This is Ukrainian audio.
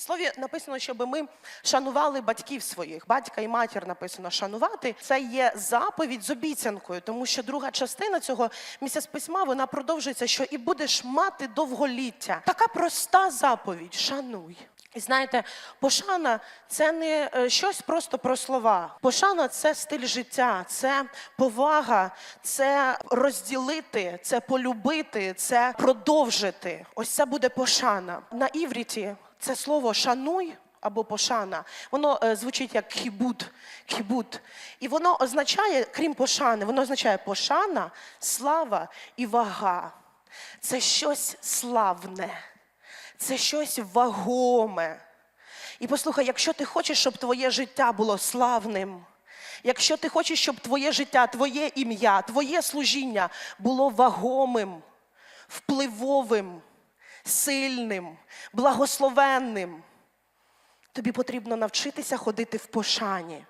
В слові написано, щоб ми шанували батьків своїх. Батька і матір написано шанувати. Це є заповідь з обіцянкою, тому що друга частина цього місця з письма вона продовжується, що і будеш мати довголіття. Така проста заповідь шануй. І знаєте, пошана це не е, щось просто про слова. Пошана це стиль життя, це повага, це розділити, це полюбити, це продовжити. Ось це буде пошана. На івріті це слово шануй. Або пошана, воно е, звучить як кібут, кібут. І воно означає, крім пошани, воно означає пошана, слава і вага. Це щось славне це щось вагоме. І послухай, якщо ти хочеш, щоб твоє життя було славним, якщо ти хочеш, щоб твоє життя, твоє ім'я, твоє служіння було вагомим, впливовим, сильним, благословенним, тобі потрібно навчитися ходити в пошані.